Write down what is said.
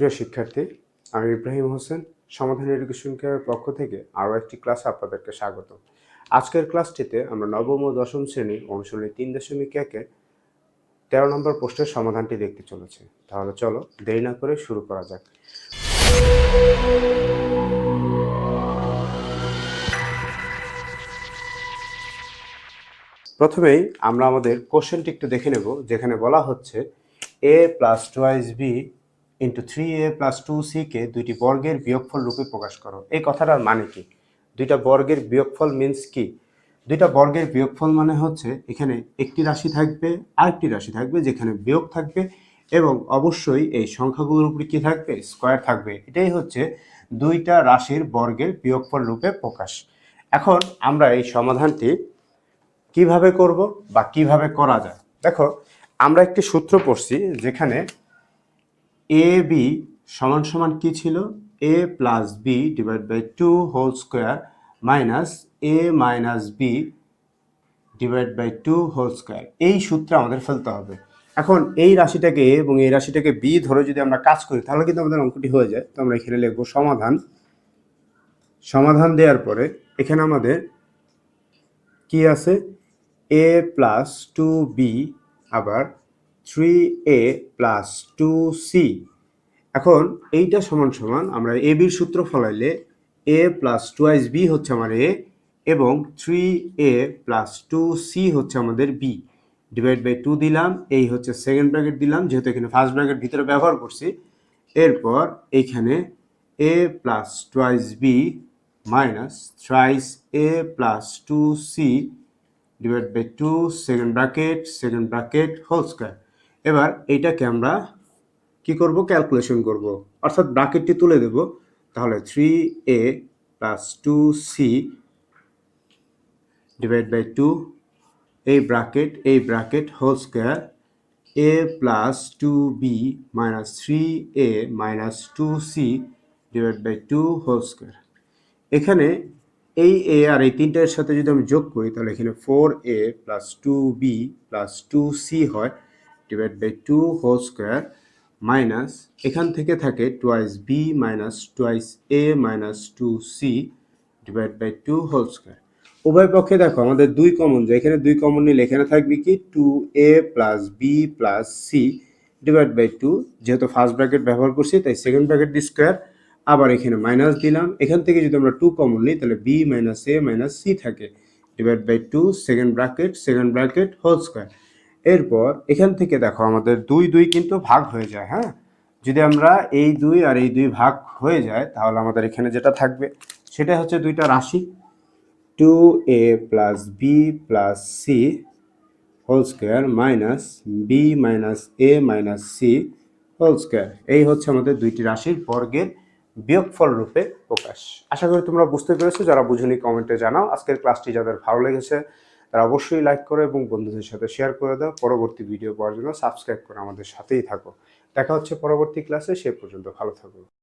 প্রিয় শিক্ষার্থী, আমি ইব্রাহিম হোসেন, সমাধান এডুকেশন কেয়ারের পক্ষ থেকে আরও একটি ক্লাসে আপনাদেরকে স্বাগত। আজকের ক্লাসটিতে আমরা নবম ও দশম শ্রেণির অনুশীলনী তিন দশমিক একের তেরো নম্বর প্রশ্নের সমাধানটি দেখতে চলেছে। তাহলে চলো দেরি না করে শুরু করা যাক। প্রথমেই আমরা আমাদের কোশ্চেনটি একটু দেখে নেব, যেখানে বলা হচ্ছে A plus twice B into three A plus two সিকে দুইটি বর্গের বিয়োগফল রূপে প্রকাশ করো। এই কথাটার মানে কি? দুইটা বর্গের বিয়োগফল মিন্স কি? দুইটা বর্গের বিয়োগফল মানে হচ্ছে এখানে একটি রাশি থাকবে, আরেকটি রাশি থাকবে যেখানে বিয়োগ থাকবে এবং অবশ্যই এই সংখ্যাগুলোর উপরে কী থাকবে? স্কোয়ার থাকবে। এটাই হচ্ছে দুইটা রাশির বর্গের বিয়োগফল রূপে প্রকাশ। এখন আমরা এই সমাধানটি কীভাবে করব বা কীভাবে করা যায়? দেখো, আমরা একটি সূত্র পড়ছি যেখানে এ বি সমান সমান কি ছিল? A plus B divide by two whole square minus A minus B divide by two whole square এই সূত্রে আমাদের ফেলতে হবে। এখন এই রাশিটাকে এ এবং এই রাশিটাকে বি ধরে যদি আমরা কাজ করি, তাহলে কিন্তু আমাদের অঙ্কটি হয়ে যায়। তো আমরা এখানে লিখব সমাধান। সমাধান দেওয়ার পরে এখানে আমাদের কি আছে? এ প্লাস টু বি আবার three A plus two C এখন এইটা সমান সমান আমরা এ বির সূত্র ফলাইলে এ প্লাস টুয়াইস বি হচ্ছে আমার এ এবং three A plus two C হচ্ছে আমাদের বি ডিভাইড বাই টু দিলাম, এই হচ্ছে সেকেন্ড ব্র্যাকেট দিলাম, যেহেতু এখানে ফার্স্ট ব্র্যাকেট ভিতরে ব্যবহার করছি। এরপর এইখানে A plus twice B minus thrice A plus two C divide by two second bracket second bracket whole square এবার এইটাকে আমরা কি করব? ক্যালকুলেশন করব। অর্থাৎ ব্রাকেটটি তুলে দেব। তাহলে three A plus two C divide by two এই ব্রাকেট এই bracket whole square A plus two B minus three A minus two C divide by two whole square এখানে এই এ আর এই তিনটার সাথে যদি আমি যোগ করি, তাহলে এখানে four A plus two B plus two C হয়। Divide by two whole square minus এখান থেকে থাকে twice B minus twice A minus two C divide by two whole square উভয় পক্ষে দেখো, আমাদের দুই কমন যায় এখানে দুই কমন নিলে এখানে থাকবে কি? Two A plus B plus C divide by two যেহেতু ফার্স্ট ব্র্যাকেট ব্যবহার করছি, তাই সেকেন্ড ব্র্যাকেট স্কোয়ার আবার এখানে মাইনাস দিলাম। এখান থেকে যদি আমরা টু কমন নিই, তাহলে B minus A minus C থাকে। Divide by two second bracket second bracket whole square এরপর এখান থেকে দেখো আমাদের দুই দুই কিন্তু ভাগ হয়ে যায় হ্যাঁ? যদি আমরা এই দুই আর এই দুই ভাগ হয়ে যায়, তাহলে আমাদের এখানে যেটা থাকবে সেটা হচ্ছে দুইটা রাশি। Two A plus B plus C whole square minus B minus A minus C whole square এই হচ্ছে আমাদের দুইটি রাশির বর্গের বিয়োগফল রূপে প্রকাশ। আশা করি তোমরা বুঝতে পেরেছ, যারা বুঝুনি, কমেন্টে জানাও। আজকের ক্লাসটি যাদের ভালো লেগেছে তারা অবশ্যই লাইক করো এবং বন্ধুদের সাথে শেয়ার করে দাও। পরবর্তী ভিডিও পাওয়ার জন্য সাবস্ক্রাইব করে আমাদের সাথেই থাকো। দেখা হচ্ছে পরবর্তী ক্লাসে সে পর্যন্ত ভালো থাকো।